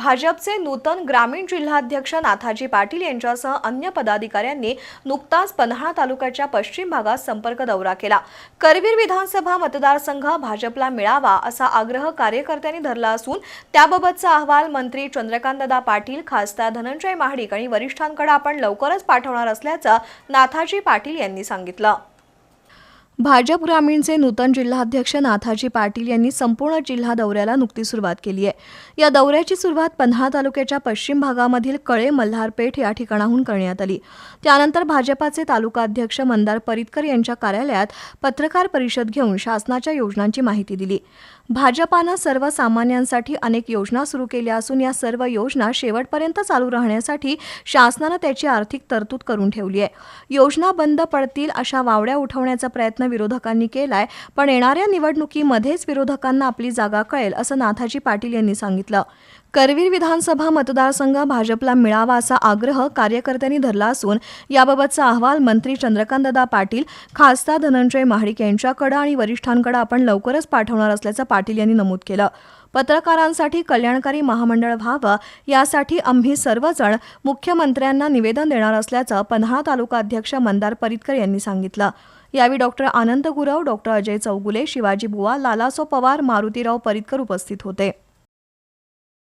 भाजपचे नूतन ग्रामीण जिल्हाध्यक्ष नाथाजी पाटील यांच्यासह अन्य पदाधिकाऱ्यांनी नुकताच पन्हाळा तालुक्याच्या पश्चिम भागात संपर्क दौरा केला. करवीर विधानसभा मतदारसंघ भाजपला मिळावा असा आग्रह कार्यकर्त्यांनी धरला असून त्याबाबतचा अहवाल मंत्री चंद्रकांतदा पाटील खासदार धनंजय महाडिक आणि वरिष्ठांकडे आपण लवकरच पाठवणार असल्याचं नाथाजी पाटील यांनी सांगितलं. भाजप ग्रामीणचे नूतन जिल्हाध्यक्ष नाथाजी पाटील यांनी संपूर्ण जिल्हा दौऱ्याला नुकती सुरुवात केली आहे. या दौऱ्याची सुरुवात पन्हाळा तालुक्याच्या पश्चिम भागामधील कळे मल्हारपेठ या ठिकाणाहून करण्यात आली. त्यानंतर भाजपाचे तालुका अध्यक्ष मंदार परितकर यांच्या कार्यालयात पत्रकार परिषद घेऊन शासनाच्या योजनांची माहिती दिली. भाजपानं सर्वसामान्यांसाठी अनेक योजना सुरू केल्या असून या सर्व योजना शेवटपर्यंत चालू राहण्यासाठी शासनानं त्याची आर्थिक तरतूद करून ठेवली आहे. योजना बंद पडतील अशा वावड्या उठवण्याचा प्रयत्न विरोधकांनी केलाय पण येणाऱ्या निवडणुकीमध्येच विरोधकांना आपली जागा कळेल असं नाथाजी पाटील यांनी सांगितलं. करवीर विधानसभा मतदारसंघ भाजपला मिळावा असा आग्रह कार्यकर्त्यांनी धरला असून याबाबतचा अहवाल मंत्री चंद्रकांतदा पाटील खासदार धनंजय महाडिक यांच्याकडे आणि वरिष्ठांकडे आपण लवकरच पाठवणार असल्याचं पाटील यांनी नमूद केलं. पत्रकारांसाठी कल्याणकारी महामंडळ व्हावं यासाठी आम्ही सर्वजण मुख्यमंत्र्यांना निवेदन देणार असल्याचं पन्हाळा तालुका अध्यक्ष मंदार परितकर यांनी सांगितलं. यावेळी डॉक्टर आनंद गुरव डॉक्टर अजय चौगुले शिवाजी बुवा लालासो पवार मारुतीराव परितकर उपस्थित होते.